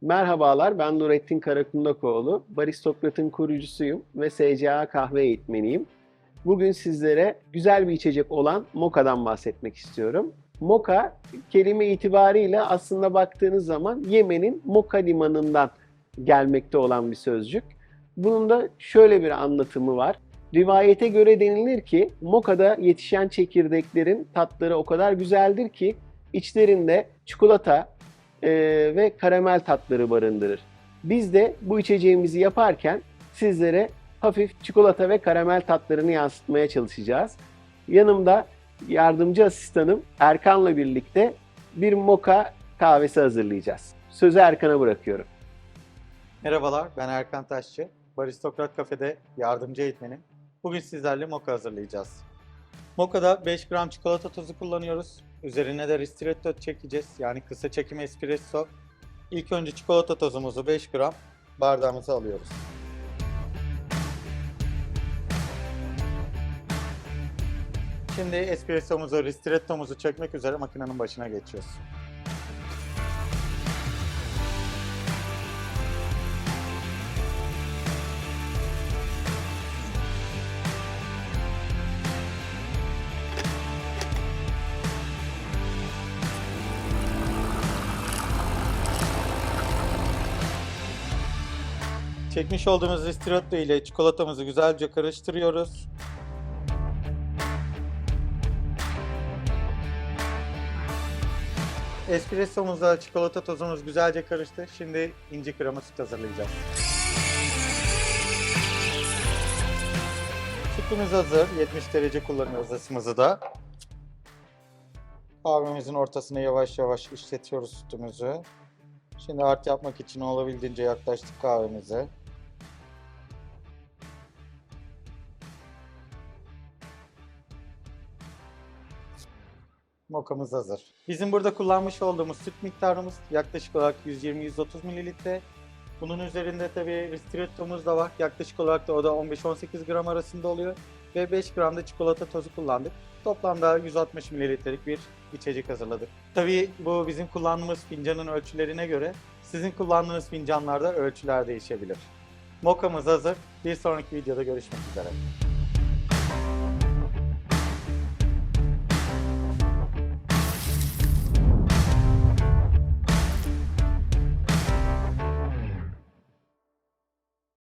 Merhabalar, ben Nurettin Karakundakoğlu. Baristokrat'ın kurucusuyum ve SCA kahve eğitmeniyim. Bugün sizlere güzel bir içecek olan Moka'dan bahsetmek istiyorum. Moka kelime itibariyle aslında baktığınız zaman Yemen'in Moka limanından gelmekte olan bir sözcük. Bunun da şöyle bir anlatımı var. Rivayete göre denilir ki Moka'da yetişen çekirdeklerin tatları o kadar güzeldir ki içlerinde çikolata e, ve karamel tatları barındırır. Biz de bu içeceğimizi yaparken sizlere hafif çikolata ve karamel tatlarını yansıtmaya çalışacağız. Yanımda yardımcı asistanım Erkan'la birlikte bir moka kahvesi hazırlayacağız. Sözü Erkan'a bırakıyorum. Merhabalar, ben Erkan Taşçı. Baristokrat Kafede yardımcı eğitmenim. Bugün sizlerle moka hazırlayacağız. Moka'da 5 gram çikolata tozu kullanıyoruz. Üzerine de ristretto çekeceğiz. Yani kısa çekim espresso. İlk önce çikolata tozumuzu 5 gram bardağımıza alıyoruz. Şimdi espressomuzu, ristrettomuzu çekmek üzere makinenin başına geçiyoruz. Çekmiş olduğumuz ristretto ile çikolatamızı güzelce karıştırıyoruz. Espressomuzla çikolata tozumuz güzelce karıştı. Şimdi inci krema süt hazırlayacağız. Sütümüz hazır. 70 derece kullanıyoruz ısımızı da. Kahvemizin ortasına yavaş yavaş işletiyoruz sütümüzü. Şimdi art yapmak için olabildiğince yaklaştık kahvemize. Mokamız hazır. Bizim burada kullanmış olduğumuz süt miktarımız yaklaşık olarak 120-130 mililitre. Bunun üzerinde tabii ristrettomuz da var. Yaklaşık olarak da o da 15-18 gram arasında oluyor. Ve 5 gram da çikolata tozu kullandık. Toplamda 160 mililitrelik bir içecek hazırladık. Tabii bu bizim kullandığımız fincanın ölçülerine göre sizin kullandığınız fincanlarda ölçüler değişebilir. Mokamız hazır. Bir sonraki videoda görüşmek üzere.